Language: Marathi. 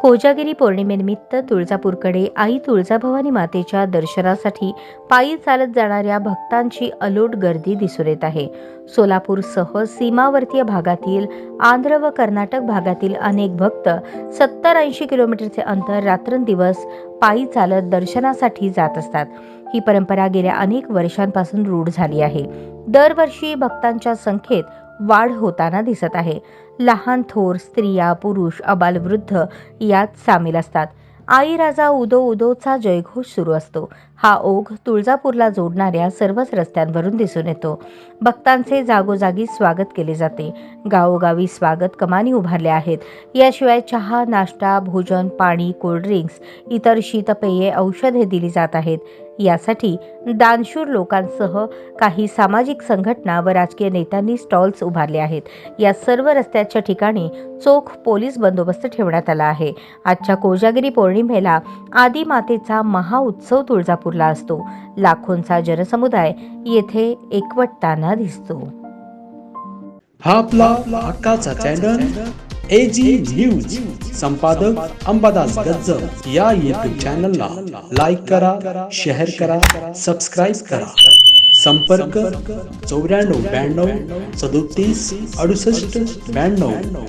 कोजागिरी पौर्णिमेनिमित्त तुळजापूरकडे आई तुळजाभवानी मातेच्या दर्शनासाठी पायी चालत जाणाऱ्या भक्तांची अलोट गर्दी दिसून येत आहे. सोलापूरसह सीमावर्तीय भागातील आंध्र व कर्नाटक भागातील अनेक भक्त सत्तर ऐंशी किलोमीटरचे अंतर रात्रंदिवस पायी चालत दर्शनासाठी जात असतात. ही परंपरा गेल्या अनेक वर्षांपासून रूढ झाली आहे. दरवर्षी भक्तांच्या संख्येत वाढ होताना दिसत आहे. लहान थोर स्त्रिया पुरुष अबालवृद्ध यात सामील असतात. आई राजा उदो उदोचा जयघोष सुरू असतो. हा ओघ तुळजापूरला जोडणाऱ्या सर्वच रस्त्यांवरून दिसून येतो. भक्तांचे जागोजागी स्वागत केले जाते. गावोगावी स्वागत कमानी उभारल्या आहेत. याशिवाय चहा नाश्ता भोजन पाणी कोल्ड्रिंक्स इतर शीतपेये औषधे दिली जात आहेत. यासाठी दानशूर लोकांसह काही सामाजिक संघटना व राजकीय नेत्यांनी स्टॉल्स उभारले आहेत. या सर्व रस्त्याच्या ठिकाणी चोख पोलीस बंदोबस्त ठेवण्यात आला आहे. आजच्या कोजागिरी पौर्णिमेला आदिमातेचा महाउत्सव तुळजापूरला असतो. लाखोंचा जनसमुदाय येथे एकवटताना दिसतो. हा आपला चॅनल. एजी न्यूज संपादक अंबादास गज्जर या युट्यूब चॅनलला लाईक करा शेअर करा सबस्क्राईब करा. संपर्क चौऱ्याण्णव ब्याण्णव सदोतीस अडुसष्ट ब्याण्णव.